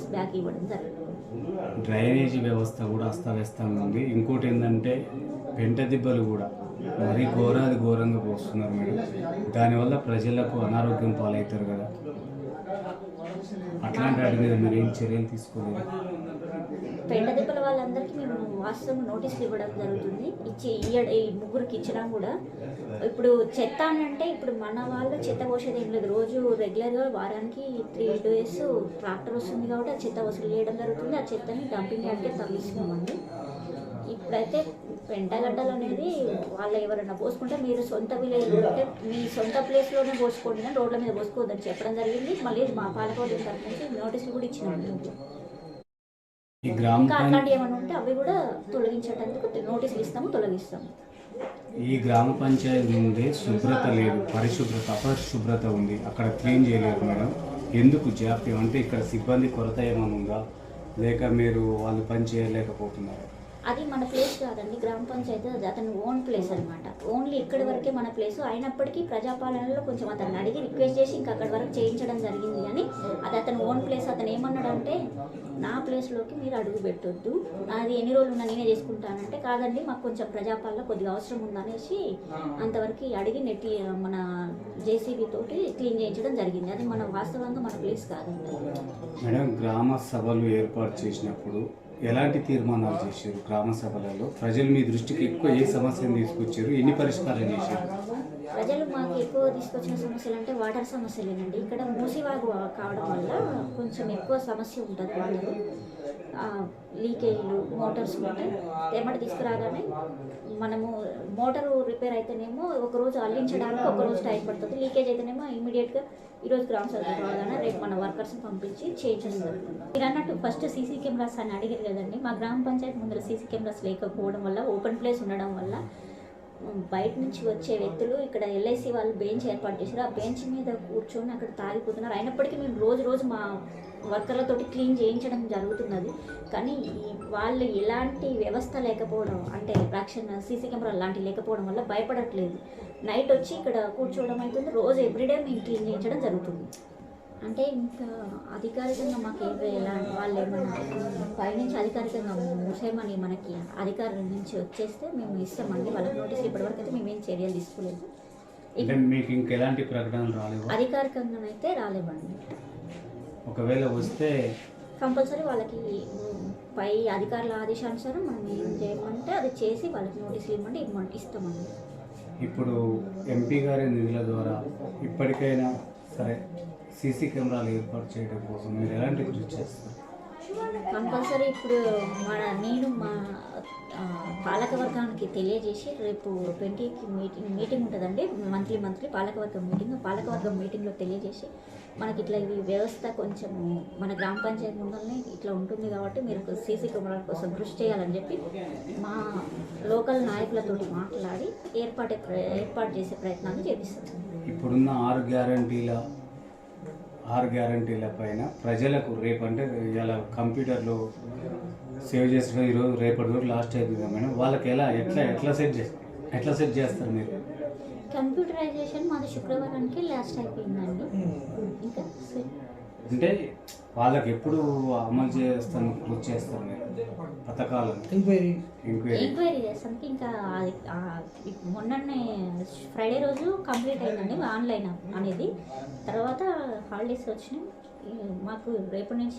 Years back ఇవ్వడం జరిగింది drainage వ్యవస్థ కూడా అస్తవ్యస్తంగా ఉంది. ఇంకోటి ఏంటంటే పెంట దిబ్బలు కూడా మరీ ఘోరాది ఘోరంగా పోస్తున్నారు మేడం. దానివల్ల ప్రజలకు అనారోగ్యం పాలవుతారు కదా. అట్లాంటి వాటి మీద మీరు ఏం చర్యలు తీసుకోలేదు? పెండ దెబ్బల వాళ్ళందరికీ మేము వాస్తవం నోటీసులు ఇవ్వడం జరుగుతుంది. ఇచ్చి ఇయ్య ఈ ముగ్గురికి ఇచ్చినా కూడా. ఇప్పుడు చెత్త అని అంటే ఇప్పుడు మన వాళ్ళు చెత్త పోసేది ఏం లేదు. రోజు రెగ్యులర్గా వారానికి త్రీ డేస్ ట్రాక్టర్ వస్తుంది కాబట్టి ఆ చెత్త వసూలు చేయడం జరుగుతుంది. ఆ చెత్తని డంపింగ్ అంటే తరలిస్తున్నామండి. ఇప్పుడైతే పెంటగడ్డలు అనేది వాళ్ళు ఎవరైనా పోసుకుంటే మీరు సొంత విలేజ్ అంటే మీ సొంత ప్లేస్లోనే పోసుకోండి కానీ రోడ్ల మీద పోసుకోవద్దని చెప్పడం జరిగింది. మళ్ళీ మా పాలకోట తరఫు నుంచి నోటీసులు కూడా ఇచ్చినాము ఈ గ్రామ ఇంకా అట్లాంటివి ఏమైనా ఉంటే అవి కూడా తొలగించేటందుకు నోటీసులు ఇస్తాము తొలగిస్తాము. ఈ గ్రామ పంచాయతీ నుండి శుభ్రత లేదు పరిశుభ్రత అపరిశుభ్రత ఉంది. అక్కడ క్లీన్ చేయలేదు మేడం. ఎందుకు జాప్యం? అంటే ఇక్కడ సిబ్బంది కొరత ఏమైనా ఉందా? లేక మీరు వాళ్ళు పని చేయలేకపోతున్నారు? అది మన ప్లేస్ కాదండి గ్రామ పంచాయతీ అది అతని ఓన్ ప్లేస్ అనమాట ఓన్లీ ఇక్కడి వరకే మన ప్లేస్ అయినప్పటికీ ప్రజాపాలనలో కొంచెం అతను అడిగి రిక్వెస్ట్ చేసి ఇంకా అక్కడి వరకు చేయించడం జరిగింది కానీ అది అతని ఓన్ ప్లేస్ అతను ఏమన్నాడంటే నా ప్లేస్లోకి మీరు అడుగు పెట్టొద్దు. నాది ఎన్ని రోజులు ఉన్నా నేనే చేసుకుంటానంటే కాదండి మాకు కొంచెం ప్రజాపాలన కొద్దిగా అవసరం ఉందనేసి అంతవరకు అడిగి నెట్టి మన జేసీబీ తోటి క్లీన్ చేయించడం జరిగింది. అది మన వాస్తవంగా మన ప్లేస్ కాదండి. మేడం గ్రామ సభలు ఏర్పాటు చేసినప్పుడు ఎలాంటి తీర్మానాలు చేశారు గ్రామ సభలలో? ప్రజలు మీ దృష్టికి ఎక్కువ ఏ సమస్యను తీసుకొచ్చారు? ఎన్ని పరిష్కారం చేశారు? ప్రజలు మాకు ఎక్కువ తీసుకొచ్చిన సమస్యలు అంటే వాటర్ సమస్యలేనండి. ఇక్కడ మూసివాగు కావడం వల్ల కొంచెం ఎక్కువ సమస్య ఉంటుంది వాటర్. లీకేజ్లు మోటార్స్ ఉంటే ఎమ్మటి తీసుకురాగానే మనము మోటారు రిపేర్ అయితేనేమో ఒక రోజు అల్లించడానికి ఒక రోజు టైం పడుతుంది. లీకేజ్ అయితేనేమో ఇమీడియట్గా ఈరోజు గ్రామ సభ రాగానే రేపు మన వర్కర్స్ని పంపించి చేయించడం జరుగుతుంది మీరు అన్నట్టు ఫస్ట్ సీసీ కెమెరాస్ అని అడిగారు కదండి. మా గ్రామ పంచాయతీ ముందర సీసీ కెమెరాస్ లేకపోవడం వల్ల ఓపెన్ ప్లేస్ ఉండడం వల్ల బయట నుంచి వచ్చే వ్యక్తులు ఇక్కడ ఎల్ఐసి వాళ్ళు బెంచ్ ఏర్పాటు చేశారు. ఆ బెంచ్ మీద కూర్చొని అక్కడ తాగిపోతున్నారు. అయినప్పటికీ మేము రోజు రోజు మా వర్కర్లతోటి క్లీన్ చేయించడం జరుగుతున్నది. కానీ ఈ వాళ్ళు ఎలాంటి వ్యవస్థ లేకపోవడం అంటే రక్షణ సీసీ కెమెరా లాంటివి లేకపోవడం వల్ల భయపడట్లేదు. నైట్ వచ్చి ఇక్కడ కూర్చోవడం అవుతుంది. రోజు ఎవ్రీడే మేము క్లీన్ చేయించడం జరుగుతుంది. అంటే ఇంకా అధికారికంగా మాకు ఏదో ఎలా వాళ్ళు ఏమన్నా పైనుంచి అధికారికంగా మూసేయమని మనకి అధికారుల నుంచి వచ్చేస్తే మేము ఇస్తామండి. వాళ్ళకి నోటీస్ ఇప్పటివరకు అయితే మేమేం చర్యలు తీసుకోలేదు. మీకు ఇంకెలాంటి ప్రకటనలు రాలేవు? అధికారికంగానైతే రాలేవండి. ఒకవేళ వస్తే కంపల్సరీ వాళ్ళకి పై అధికారుల ఆదేశానుసారం మనం ఏం చేయమంటే అది చేసి వాళ్ళకి నోటీసులు ఇవ్వమంటే ఇవ్వమంటే ఇస్తామండి. ఇప్పుడు ఎంపీ గారి నిధుల ద్వారా ఇప్పటికైనా సరే సీసీ కెమెరాలు ఏర్పాటు చేయడం కోసం మీరు ఎలాంటి కృషి చేస్తారు? కంపల్సరీ ఇప్పుడు మన నేను మా పాలకవర్గానికి తెలియజేసి రేపు ట్వంటీకి మీటింగ్ మీటింగ్ ఉంటుందండి. మంత్లీ మంత్లీ పాలకవర్గం మీటింగ్. పాలకవర్గం మీటింగ్లో తెలియజేసి మనకి ఇట్లా ఈ వ్యవస్థ కొంచెం మన గ్రామ పంచాయతీ ముందరనే ఇట్లా ఉంటుంది కాబట్టి మీరు సీసీ కెమెరాల కోసం కృషి చేయాలని చెప్పి మా లోకల్ నాయకులతో మాట్లాడి ఏర్పాటు ఏర్పాటు చేసే ప్రయత్నాన్ని చేపిస్తాం ఇప్పుడున్న ఆరు గ్యారంటీల ఆరు గ్యారంటీల పైన ప్రజలకు రేపు అంటే ఇలా కంప్యూటర్లో సేవ్ చేసిన ఈరోజు రేపటి రోజు లాస్ట్ అయిపోయింది మేడం. వాళ్ళకి ఎలా ఎట్లా ఎట్లా సెట్ చేస్తారు ఎట్లా సెట్ చేస్తారు మీరు? కంప్యూటరైజేషన్ మాది శుక్రవారానికి లాస్ట్ అయిపోయిందండి. ఇంకా సే- అంటే వాళ్ళకి ఎప్పుడు అమలు చేస్తాను కృషి చేస్తారు మీరు పథకాలను ఎంక్వైరీ ఎంక్వైరీ ఎంక్వైరీ చేస్తానికి ఇంకా మొన్ననే ఫ్రైడే రోజు కంప్లీట్ అయిందండి ఆన్లైన్ అనేది. తర్వాత హాలిడేస్ వచ్చినాయి. మాకు రేపటి నుంచి